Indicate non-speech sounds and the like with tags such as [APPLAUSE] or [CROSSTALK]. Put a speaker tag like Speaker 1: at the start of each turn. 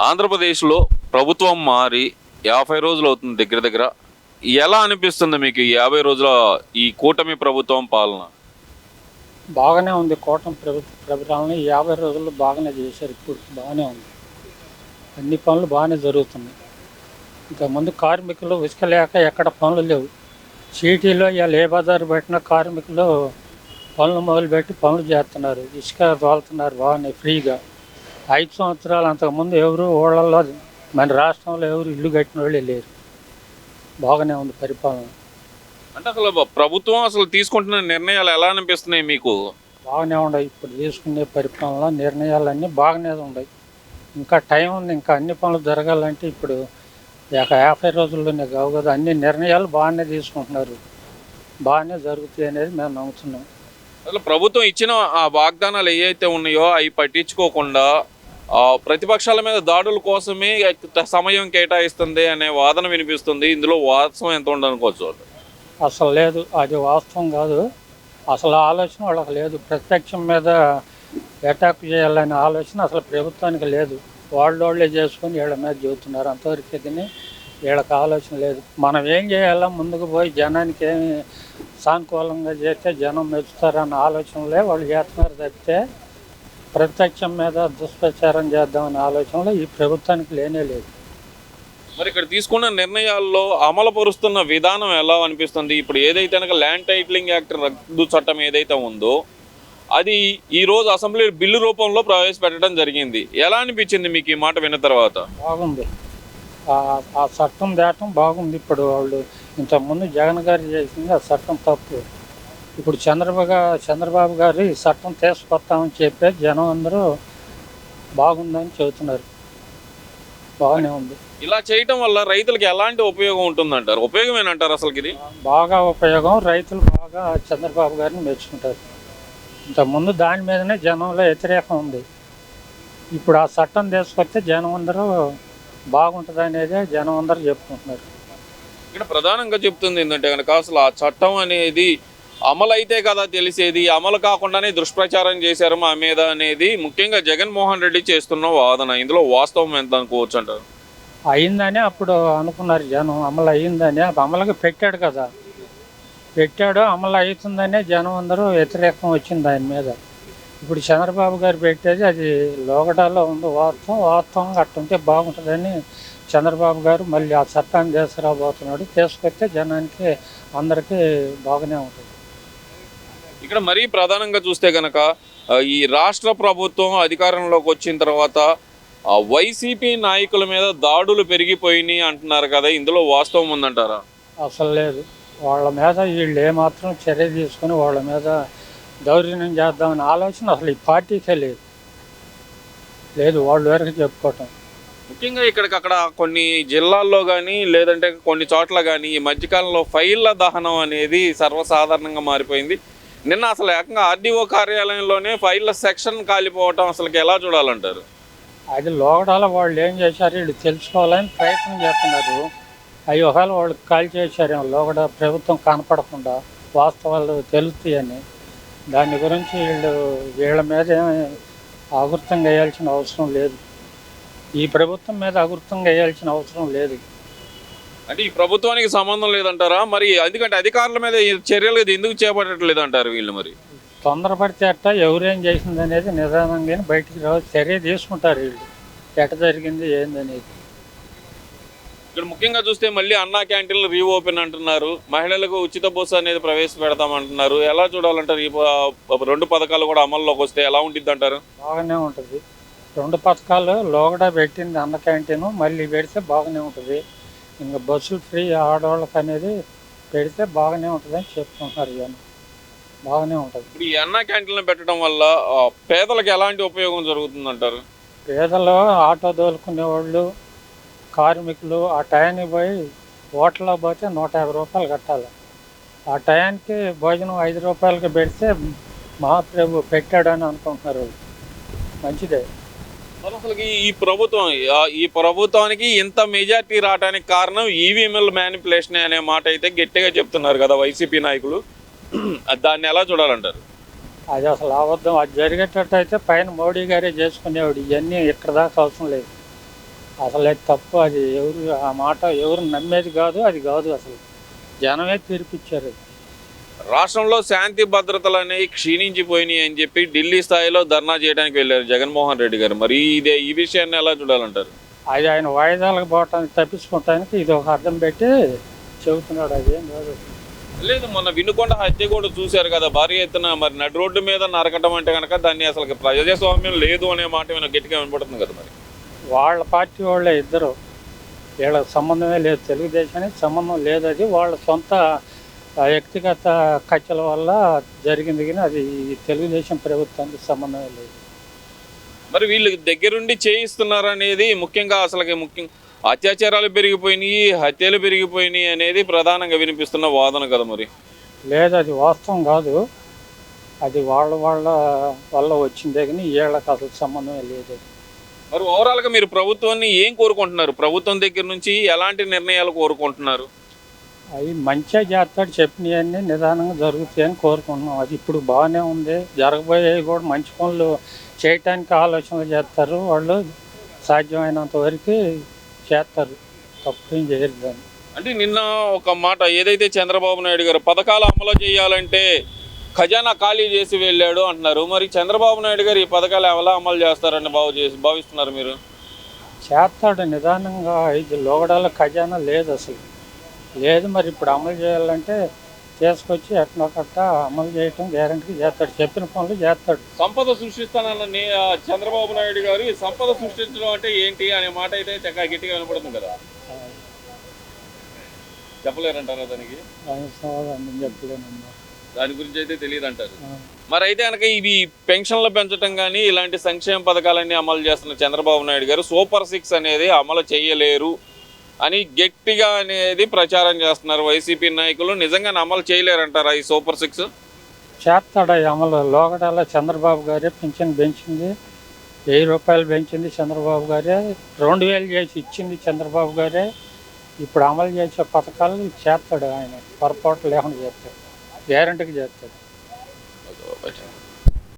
Speaker 1: ఆంధ్రప్రదేశ్లో ప్రభుత్వం మారి యాభై రోజులు అవుతుంది దగ్గర దగ్గర. ఎలా అనిపిస్తుంది మీకు ఈ యాభై రోజుల ఈ కూటమి ప్రభుత్వం పాలన?
Speaker 2: బాగానే ఉంది. కూటమి ప్రభుత్వ ప్రభుత్వాలను యాభై రోజుల్లో బాగానే చేశారు. ఇప్పుడు బాగానే ఉంది. అన్ని పనులు బాగానే జరుగుతున్నాయి. ఇంతకుముందు కార్మికులు ఇసుక లేక ఎక్కడ పనులు లేవు. సిటీలో ఇలా ఏ పెట్టిన కార్మికులు పనులు మొదలుపెట్టి పనులు చేస్తున్నారు. ఇసుక తోలుతున్నారు. బాగానే ఫ్రీగా. ఐదు సంవత్సరాలు అంతకుముందు ఎవరు ఊళ్ళల్లో మన రాష్ట్రంలో ఎవరు ఇల్లు కట్టిన వాళ్ళే లేరు. బాగానే ఉంది పరిపాలన.
Speaker 1: అంటే అసలు ప్రభుత్వం అసలు తీసుకుంటున్న నిర్ణయాలు ఎలా అనిపిస్తున్నాయి మీకు?
Speaker 2: బాగానే ఉన్నాయి. ఇప్పుడు తీసుకునే పరిపాలన నిర్ణయాలన్నీ బాగానే ఉన్నాయి. ఇంకా టైం ఉంది. ఇంకా అన్ని పనులు జరగాలంటే ఇప్పుడు ఒక యాభై రోజుల్లోనే కావు కదా. అన్ని నిర్ణయాలు బాగానే తీసుకుంటున్నారు. బాగానే జరుగుతాయి అనేది మేము నమ్ముతున్నాం.
Speaker 1: అసలు ప్రభుత్వం ఇచ్చిన ఆ వాగ్దానాలు ఏవైతే ఉన్నాయో అవి పట్టించుకోకుండా ప్రతిపక్షాల మీద దాడుల కోసమే సమయం కేటాయిస్తుంది అనే వాదన వినిపిస్తుంది. ఇందులో వాస్తవం ఎంత ఉండనుకోవచ్చు
Speaker 2: అసలు లేదు. అది వాస్తవం కాదు. అసలు ఆలోచన వాళ్ళకి లేదు. ప్రత్యక్షం మీద అటాక్ చేయాలనే ఆలోచన అసలు ప్రభుత్వానికి లేదు. వాళ్ళు వాళ్ళే చేసుకొని వీళ్ళ మీద చెబుతున్నారు అంతవరకు కానీ వీళ్ళకి ఆలోచన లేదు. మనం ఏం చేయాలా? ముందుకు పోయి జనానికి ఏమి సానుకూలంగా చేస్తే జనం మెచ్చుతారన్న ఆలోచనలే వాళ్ళు చేస్తున్నారు తప్పితే ప్రత్యక్షం మీద దుష్ప్రచారం చేద్దామనే ఆలోచనలో ఈ ప్రభుత్వానికి లేనే లేదు.
Speaker 1: మరి ఇక్కడ తీసుకున్న నిర్ణయాల్లో అమలు పరుస్తున్న విధానం ఎలా అనిపిస్తుంది? ఇప్పుడు ఏదైతే కనుక ల్యాండ్ టైటిలింగ్ యాక్ట్ రద్దు చట్టం ఏదైతే ఉందో అది ఈ రోజు అసెంబ్లీ బిల్లు రూపంలో ప్రవేశపెట్టడం జరిగింది. ఎలా అనిపించింది మీకు ఈ మాట విన్న తర్వాత?
Speaker 2: బాగుంది. ఆ- ఆ చట్టం దాటం బాగుంది. ఇప్పుడు వాళ్ళు ఇంతకుముందు జగన్ గారు చేసింది ఆ చట్టం తప్పు. ఇప్పుడు చంద్రబాబు చంద్రబాబు గారు ఈ చట్టం తీసుకొస్తామని చెప్పే జనం అందరూ బాగుందని చెబుతున్నారు. బాగానే ఉంది.
Speaker 1: ఇలా చేయటం వల్ల రైతులకు ఎలాంటి ఉపయోగం ఉంటుందంటారు? ఉపయోగమేనంటారు అసలు ఇది?
Speaker 2: బాగా ఉపయోగం. రైతులు బాగా చంద్రబాబు గారిని మెచ్చుకుంటారు. ఇంతకుముందు దాని మీదనే జనంలో వ్యతిరేకం ఉంది. ఇప్పుడు ఆ చట్టం తీసుకొస్తే జనం అందరూ బాగుంటుంది అనేదే జనం అందరూ చెప్పుకుంటున్నారు.
Speaker 1: ఇక్కడ ప్రధానంగా చెప్తుంది ఏంటంటే కనుక అసలు ఆ చట్టం అనేది అమలు అయితే కదా తెలిసేది. అమలు కాకుండానే దుష్ప్రచారం చేశారు మా మీద అనేది ముఖ్యంగా జగన్మోహన్ రెడ్డి చేస్తున్న వాదన. ఇందులో వాస్తవం ఎంత అనుకోవచ్చు అంటారు
Speaker 2: అయిందని అప్పుడు అనుకున్నారు జనం. అమలు అయ్యిందని అమలుకి పెట్టాడు కదా. పెట్టాడు అమలు అవుతుందనే జనం అందరూ వ్యతిరేకం వచ్చింది ఆయన మీద. ఇప్పుడు చంద్రబాబు గారు పెట్టేది అది లోగడాలో ఉంది. వాస్తవం వార్తం అట్టుంటే బాగుంటుందని చంద్రబాబు గారు మళ్ళీ ఆ చట్టాన్ని తీసుకురాబోతున్నాడు. తీసుకొస్తే జనానికి అందరికీ బాగానే ఉంటుంది.
Speaker 1: ఇక్కడ మరీ ప్రధానంగా చూస్తే కనుక ఈ రాష్ట్ర ప్రభుత్వం అధికారంలోకి వచ్చిన తర్వాత వైసీపీ నాయకుల మీద దాడులు పెరిగిపోయినాయి అంటున్నారు కదా. ఇందులో వాస్తవం ఉందంటారా?
Speaker 2: అసలు లేదు. వాళ్ళ మీద వీళ్ళు ఏమాత్రం చర్య తీసుకుని వాళ్ళ మీద దౌర్జన్యం చేద్దామనే ఆలోచన అసలు ఈ పార్టీకే లేదు. లేదు వాళ్ళు వరకు చెప్పుకోవటం.
Speaker 1: ముఖ్యంగా ఇక్కడికక్కడ కొన్ని జిల్లాల్లో కానీ లేదంటే కొన్ని చోట్ల కానీ ఈ మధ్యకాలంలో ఫైళ్ళ దహనం అనేది సర్వసాధారణంగా మారిపోయింది. నిన్న అసలు ఏకంగా ఆర్డీఓ కార్యాలయంలోనే ఫైళ్ళ సెక్షన్ కాలిపోవటం అసలు ఎలా చూడాలంటారు?
Speaker 2: అది లోకడాల వాళ్ళు ఏం చేశారు? వీళ్ళు తెలుసుకోవాలని ప్రయత్నం చేస్తున్నారు. అవి ఒకవేళ వాళ్ళు కాల్ చేశారు లోగడ ప్రభుత్వం కనపడకుండా వాస్తవాలు తెలుస్తాయని. దాని గురించి వీళ్ళు వీళ్ళ మీద ఏమీ వేయాల్సిన అవసరం లేదు. ఈ ప్రభుత్వం మీద అగుర్తంగా వేయాల్సిన అవసరం లేదు.
Speaker 1: అంటే ఈ ప్రభుత్వానికి సంబంధం లేదంటారా? మరి ఎందుకంటే అధికారుల మీద ఈ చర్యలు ఎందుకు చేపట్టట్లేదు అంటారు వీళ్ళు మరి?
Speaker 2: తొందరపడితే అట్ట ఎవరేం చేసింది అనేది నిదానంగా బయటికి రావు చర్య తీసుకుంటారు వీళ్ళు. ఎట్ట జరిగింది ఏందనేది
Speaker 1: ఇక్కడ ముఖ్యంగా చూస్తే మళ్ళీ అన్నా క్యాంటీన్లు రీఓపెన్ అంటున్నారు. మహిళలకు ఉచిత బస్సు అనేది ప్రవేశపెడతామంటున్నారు. ఎలా చూడాలంటారు? ఈ రెండు పథకాలు కూడా అమల్లోకి వస్తే ఎలా ఉంటుంది అంటారు?
Speaker 2: బాగానే ఉంటుంది. రెండు పథకాలు లోగడ పెట్టింది అన్న క్యాంటీన్ మళ్ళీ పెడితే బాగానే ఉంటుంది. ఇంకా బస్సులు ఫ్రీ ఆడవాళ్ళకి అనేది పెడితే బాగానే ఉంటుందని చెప్పుకుంటున్నారు జనం బాగానే ఉంటుంది.
Speaker 1: ఇప్పుడు ఈ అన్నా క్యాంటీన్లు పెట్టడం వల్ల ఆ, పేదలకు ఎలాంటి ఉపయోగం జరుగుతుంది అంటారు
Speaker 2: పేదలు ఆటో దోలుకునే వాళ్ళు కార్మికులు ఆ టయానికి పోయి హోటల్లో పోతే నూట యాభై రూపాయలు కట్టాలి. ఆ టయానికి భోజనం ఐదు రూపాయలకి పెడితే మహాప్రభు పెట్టాడని అనుకుంటున్నారు వాళ్ళు. మంచిదే.
Speaker 1: అసలు ఈ ప్రభుత్వం ఈ ప్రభుత్వానికి ఇంత మెజార్టీ రావడానికి కారణం ఈవీఎంఎల్ మ్యానిపులేషన్ అనే మాట అయితే గట్టిగా చెప్తున్నారు కదా వైసీపీ నాయకులు. [CLEARS THROAT] దాన్ని ఎలా చూడాలంటారు?
Speaker 2: అది అసలు అబద్ధం. అది జరిగేటట్టు అయితే పైన మోడీ గారే చేసుకునేవాడు. ఇవన్నీ ఇక్కడ దాకా అవసరం లేదు. అసలు అది తప్పు. అది ఎవరు ఆ మాట ఎవరు నమ్మేది కాదు. అది కాదు అసలు. జనమే తీర్పిచ్చారు. అది.
Speaker 1: రాష్ట్రంలో శాంతి భద్రతలు అనేవి క్షీణించిపోయినాయి అని చెప్పి ఢిల్లీ స్థాయిలో ధర్నా చేయడానికి వెళ్ళారు జగన్మోహన్ రెడ్డి గారు. మరి ఇదే ఈ విషయాన్ని ఎలా చూడాలంటారు?
Speaker 2: అది ఆయన వాయిదాలకు పోవటానికి తప్పించుకోవటానికి ఇది ఒక అర్థం పెట్టి చెబుతున్నాడు అదేం కాదు.
Speaker 1: లేదు మొన్న వినుకొండ హత్య కూడా చూశారు కదా భారీ ఎత్తున. మరి నడి రోడ్డు మీద నరకటం అంటే కనుక దాన్ని అసలు ప్రజాస్వామ్యం లేదు అనే మాట ఏమైనా గట్టిగా వినపడుతుంది కదా మరి?
Speaker 2: వాళ్ళ పార్టీ వాళ్ళే ఇద్దరు. వీళ్ళకి సంబంధమే లేదు. తెలుగుదేశానికి సంబంధం లేదు అది. వాళ్ళ సొంత వ్యక్తిగత కక్షల వల్ల జరిగింది కానీ అది తెలుగుదేశం ప్రభుత్వానికి సంబంధమే లేదు.
Speaker 1: మరి వీళ్ళు దగ్గరుండి చేయిస్తున్నారు అనేది ముఖ్యంగా అసలుకి ముఖ్యం అత్యాచారాలు పెరిగిపోయినాయి హత్యలు పెరిగిపోయినాయి అనేది ప్రధానంగా వినిపిస్తున్న వాదన కదా మరి.
Speaker 2: లేదు అది వాస్తవం కాదు. అది వాళ్ళ వాళ్ళ వల్ల వచ్చిందే కానీ వీళ్ళకి అసలు సంబంధమే లేదు.
Speaker 1: మరి ఓవరాల్గా మీరు ప్రభుత్వాన్ని ఏం కోరుకుంటున్నారు? ప్రభుత్వం దగ్గర నుంచి ఎలాంటి నిర్ణయాలు కోరుకుంటున్నారు?
Speaker 2: అవి మంచిగా చేస్తాడు చెప్పినవన్నీ నిదానంగా జరుగుతాయని కోరుకుంటున్నాం. అది ఇప్పుడు బాగానే ఉంది. జరగబోయేవి కూడా మంచి పనులు చేయటానికి ఆలోచనలు చేస్తారు. వాళ్ళు సాధ్యమైనంత వరకు చేస్తారు. తప్పేం చేయరు దాన్ని.
Speaker 1: అంటే నిన్న ఒక మాట ఏదైతే చంద్రబాబు నాయుడు గారు పథకాలు అమలు చేయాలంటే ఖజానా ఖాళీ చేసి వెళ్ళాడు అంటున్నారు. మరి చంద్రబాబు నాయుడు గారు ఈ పథకాలు ఎలా అమలు చేస్తారని భావ చేసి భావిస్తున్నారు మీరు?
Speaker 2: చేస్తాడు నిదానంగా. ఇది లోగడాల ఖజానా లేదు అసలు. లేదు మరి ఇప్పుడు అమలు చేయాలంటే తీసుకొచ్చి ఎట్నొకట్ట అమలు చేయటం గ్యారంటీ చేస్తాడు. చెప్పిన పనులు చేస్తాడు.
Speaker 1: సంపద సృష్టిస్తానన్న చంద్రబాబు నాయుడు గారు ఈ సంపద సృష్టించడం అంటే ఏంటి అనే మాట అయితే చక్కగా గట్టిగా వినపడుతుంది కదా. చెప్పలేరంటారా దానికి?
Speaker 2: చెప్పలేనమ్మా.
Speaker 1: దాని గురించి అయితే తెలియదు అంటారు. మరి అయితే కనుక ఇవి పెన్షన్లు పెంచడం కానీ ఇలాంటి సంక్షేమ పథకాలన్నీ అమలు చేస్తున్న చంద్రబాబు నాయుడు గారు సూపర్ సిక్స్ అనేది అమలు చేయలేరు. అని గట్టిగా అనేది ప్రచారం చేస్తున్నారు వైసీపీ నాయకులు. నిజంగా అమలు చేయలేరంటారా ఈ సూపర్ సిక్స్?
Speaker 2: చేస్తాడు ఈ అమలు? లోగడాల చంద్రబాబు గారే పింఛన్ పెంచింది. వెయ్యి రూపాయలు పెంచింది చంద్రబాబు గారే. రెండు వేలు చేసి ఇచ్చింది చంద్రబాబు గారే. ఇప్పుడు అమలు చేసే పథకాలు చేస్తాడు ఆయన. పొరపాటు లేకుండా చేస్తాడు. గ్యారంటీకి చేస్తాడు.